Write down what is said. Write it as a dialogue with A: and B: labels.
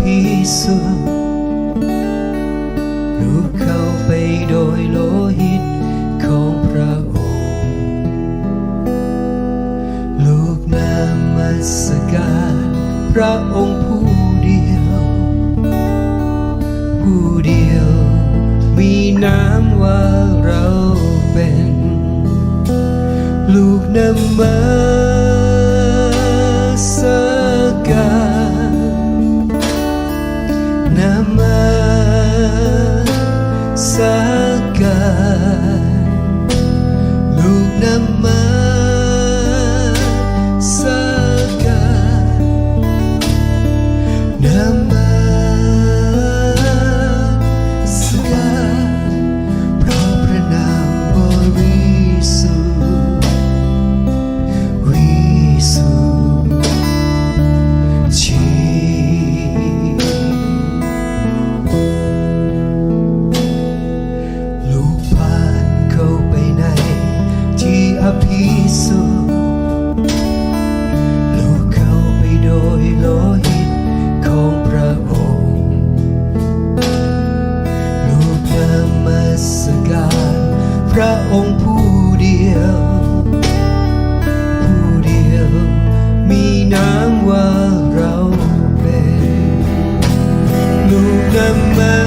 A: ภิสุทธิ์ลูกเข้าไปโดยโลหิตของพระองค์ ลูกนมัสการพระองค์ผู้เดียว ผู้เดียวมีน้ำว่าเราเป็น ลูกนมัส พระองค์ผู้เดียว ผู้เดียว มีน้ำว่าเราเป็นลูกนำมัส